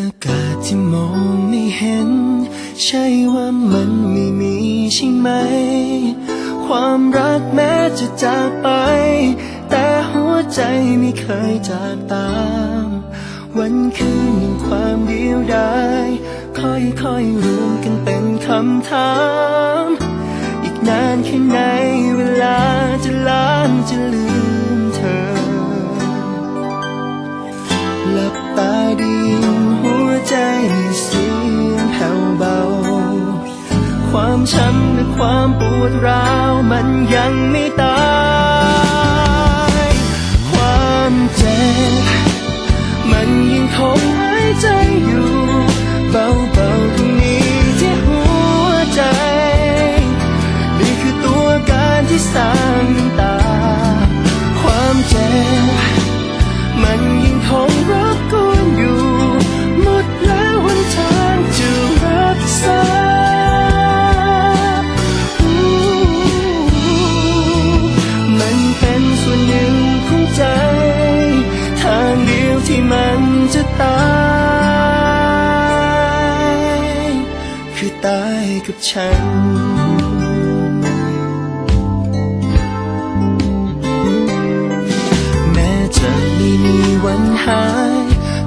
อากาศที่มองไม่เห็น ใช่ว่ามันไม่มีใช่ไหม ความรักแม้จะจากไป แต่หัวใจไม่เคยจากตาม วันคืนแห่งความเดียวดายค่อยๆรวมกันเป็นคำถาม อีกนานแค่ไหนเวลาจะล้านจะลืม ความช้ำและความปวดร้าวมันยังไม่ตาย ความเจ็บ ตายกับฉัน แม้จะไม่มีวันหาย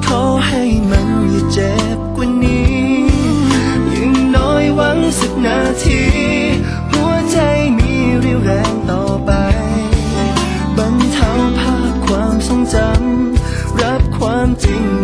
ขอให้มันอย่าเจ็บกว่านี้ย่งน้อยหวังสักนาที หัวใจมีเรี่ยวแรงต่อไปบรรเทาภาพความทรงจำรับความจริง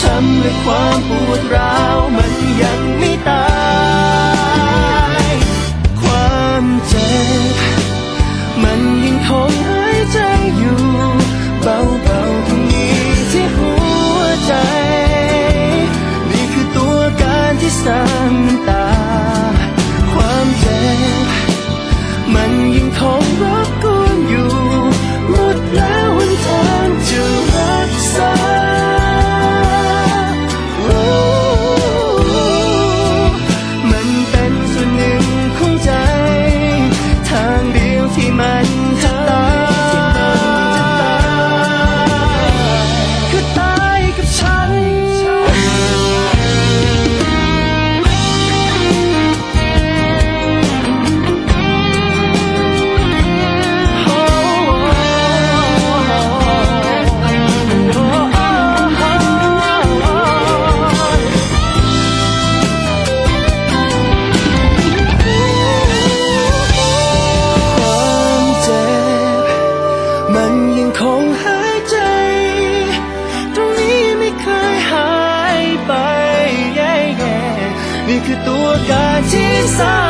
ช้ำและความปวดร้าวมันยัง ที่